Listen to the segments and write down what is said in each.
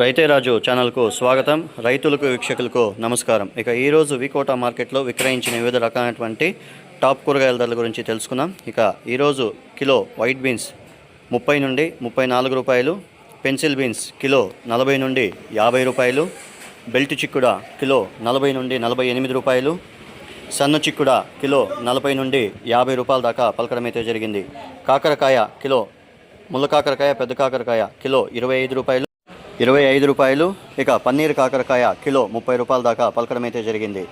రైతే రాజు ఛానల్కు స్వాగతం. రైతులకు వీక్షకులకు నమస్కారం. ఇక ఈరోజు వికోటా మార్కెట్లో విక్రయించిన వివిధ రకాలైనటువంటి టాప్ కూరగాయల ధరల గురించి తెలుసుకుందాం. ఇక ఈరోజు కిలో వైట్ బీన్స్ ముప్పై నుండి ముప్పై నాలుగు రూపాయలు పెన్సిల్ బీన్స్ కిలో నలభై నుండి యాభై రూపాయలు బెల్ట్ చిక్కుడ కిలో నలభై నుండి నలభై ఎనిమిది రూపాయలు సన్న చిక్కుడ కిలో నలభై నుండి యాభై రూపాయల దాకా పలకడం అయితే జరిగింది. కాకరకాయ కిలో ముళ్ళ కాకరకాయ పెద్ద కాకరకాయ కిలో ఇరవై ఐదు రూపాయలు ఇరవై ఐదు రూపాయలు. ఇక పన్నీర్ కాకరకాయ కిలో ముప్పై రూపాయల దాకా పలకడం అయితే జరిగింది.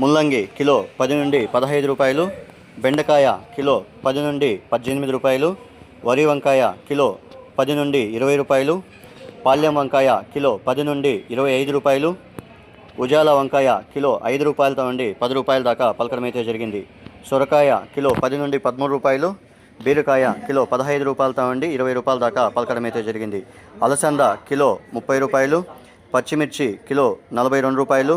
ముల్లంగి కిలో పది నుండి పదహైదు రూపాయలు. బెండకాయ కిలో పది నుండి పద్దెనిమిది రూపాయలు. వరి వంకాయ కిలో పది నుండి ఇరవై రూపాయలు. పాల్యం వంకాయ కిలో పది నుండి ఇరవై ఐదు రూపాయలు. ఉజాల వంకాయ కిలో ఐదు రూపాయలతో నుండి పది రూపాయల దాకా పలకడం అయితే జరిగింది. సొరకాయ కిలో పది నుండి పదమూడు రూపాయలు. బీరకాయ కిలో పదహైదు రూపాయలతో ఉండి ఇరవై రూపాయల దాకా పలకడం అయితే జరిగింది. అలసంద కిలో ముప్పై రూపాయలు పచ్చిమిర్చి కిలో నలభై రెండు రూపాయలు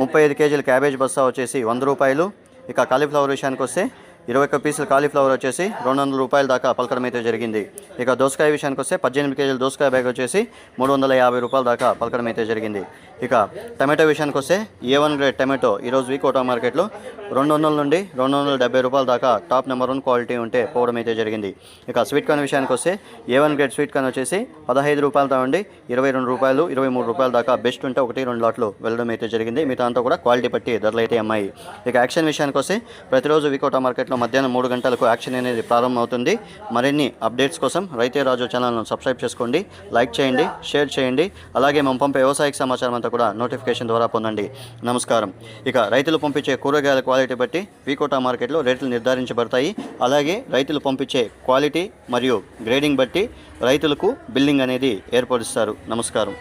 ముప్పై ఐదు కేజీల క్యాబేజ్ బస్తా వచ్చేసి వంద రూపాయలు. ఇక కాలీఫ్లవర్ విషయానికి వస్తే ఇరవై ఒక్క పీసులు కాలీఫ్లవర్ వచ్చేసి రెండు వందల రూపాయల దాకా పలకడం అయితే జరిగింది. ఇక దోసకాయ విషయానికి వస్తే పద్దెనిమిది కేజీల దోసకాయ బ్యాగ్ వచ్చేసి మూడు వందల యాభై రూపాయల దాకా పలకడం అయితే జరిగింది. ఇక టమాటో విషయానికి వస్తే ఏ వన్ గ్రేడ్ టమాటో ఈరోజు వీకోటా మార్కెట్లో రెండు వందల నుండి రెండు వందల డెబ్బై రూపాయల దాకా టాప్ నెంబర్ వన్ క్వాలిటీ ఉంటే పోవడం అయితే జరిగింది. ఇక స్వీట్ కార్న్ విషయానికి వస్తే A one grade sweet corn వచ్చేసి పదహైదు రూపాయలతో నుండి ఇరవై రెండు రూపాయలు ఇరవై మూడు రూపాయల దాకా బెస్ట్ ఉంటే ఒకటి రెండు లాట్లు వెళ్ళడం అయితే జరిగింది. మిగతా అంతా కూడా క్వాలిటీ బట్టి ధరలు అయితే అమ్మాయి. ఇక యాక్షన్ విషయానికి వస్తే ప్రతిరోజు వికోటా మార్కెట్లో మధ్యాహ్నం మూడు గంటలకు యాక్షన్ అనేది ప్రారంభమవుతుంది. మరిన్ని అప్డేట్స్ కోసం రైతే రాజు ఛానల్ను సబ్స్క్రైబ్ చేసుకోండి. లైక్ చేయండి షేర్ చేయండి. అలాగే మేము పంపే వ్యవసాయక సమాచారం అంతా కూడా నోటిఫికేషన్ ద్వారా పొందండి. నమస్కారం. ఇక రైతులు పంపించే కూరగాయల క్వాలిటీ బట్టి వికోటా మార్కెట్లో రేట్లు నిర్ధారించబడతాయి. అలాగే రైతులు పంపించే క్వాలిటీ మరియు గ్రేడింగ్ బట్టి రైతులకు బిల్లింగ్ అనేది ఏర్పరుస్తారు. నమస్కారం.